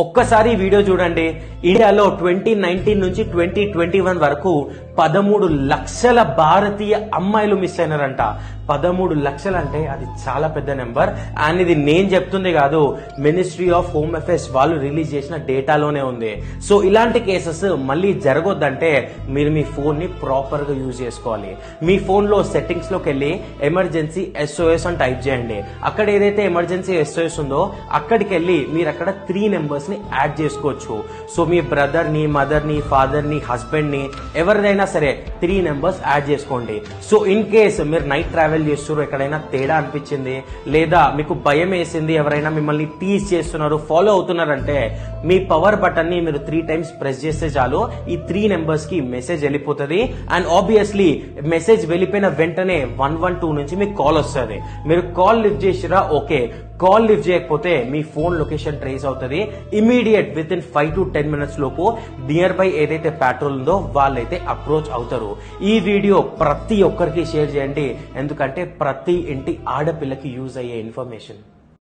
ఒక్కసారి ఈ వీడియో చూడండి. ఇండియాలో ట్వంటీ నైన్టీన్ నుంచి ట్వంటీ ట్వంటీ వన్ వరకు పదమూడు లక్షల భారతీయ అమ్మాయిలు మిస్ అయినారంట. పదమూడు లక్షలు అంటే అది చాలా పెద్ద నెంబర్ అండ్ ఇది నేను చెప్తుంది కాదు మినిస్ట్రీ ఆఫ్ హోమ్ అఫేర్స్ వాళ్ళు రిలీజ్ చేసిన డేటాలోనే ఉంది. సో ఇలాంటి కేసెస్ మళ్ళీ జరగొద్దంటే మీరు మీ ఫోన్ని ప్రాపర్గా యూజ్ చేసుకోవాలి. మీ ఫోన్లో సెట్టింగ్స్లోకి వెళ్ళి ఎమర్జెన్సీ ఎస్ఓఎస్ అని టైప్ చేయండి. అక్కడ ఏదైతే ఎమర్జెన్సీ ఎస్ఓఎస్ ఉందో అక్కడికి వెళ్ళి మీరు అక్కడ త్రీ నెంబర్స్ ని యాడ్ చేసుకోవచ్చు. సో మీ బ్రదర్ని మదర్ని ఫాదర్ని హస్బెండ్ని ఎవరిదైనా సరే త్రీ నెంబర్స్ యాడ్ చేసుకోండి. సో ఇన్ కేస్ మీరు నైట్ ట్రావెల్ చేస్తున్నారు ఎక్కడైనా తేడా అనిపించింది లేదా మీకు భయం వేసింది ఎవరైనా మిమ్మల్ని టీజ్ చేస్తున్నారు ఫాలో అవుతున్నారంటే మీ పవర్ బటన్ని మీరు త్రీ టైమ్స్ ప్రెస్ చేస్తే చాలు ఈ త్రీ నెంబర్స్కి మెసేజ్ వెళ్ళిపోతుంది. అండ్ ఆబ్వియస్లీ మెసేజ్ వెళ్ళిపోయిన వెంటనే వన్ వన్ టూ నుంచి మీకు కాల్ వస్తుంది. మీరు కాల్ లిఫ్ట్ చేసిరా ఓకే కాల్ లిఫ్ట్ చేయకపోతే మీ ఫోన్ లొకేషన్ ట్రేస్ అవుతుంది. Immediate within five to ten minutes లోపు నియర్ బై ఏదైతే పెట్రోల్ ఉందో వాళ్ళైతే అప్రోచ్ అవుతారు. ఈ వీడియో ప్రతి ఒక్కరికి షేర్ చేయండి. ఎందుకంటే ప్రతి ఇంటి ఆడపిల్లకి యూజ్ అయ్యే ఇన్ఫర్మేషన్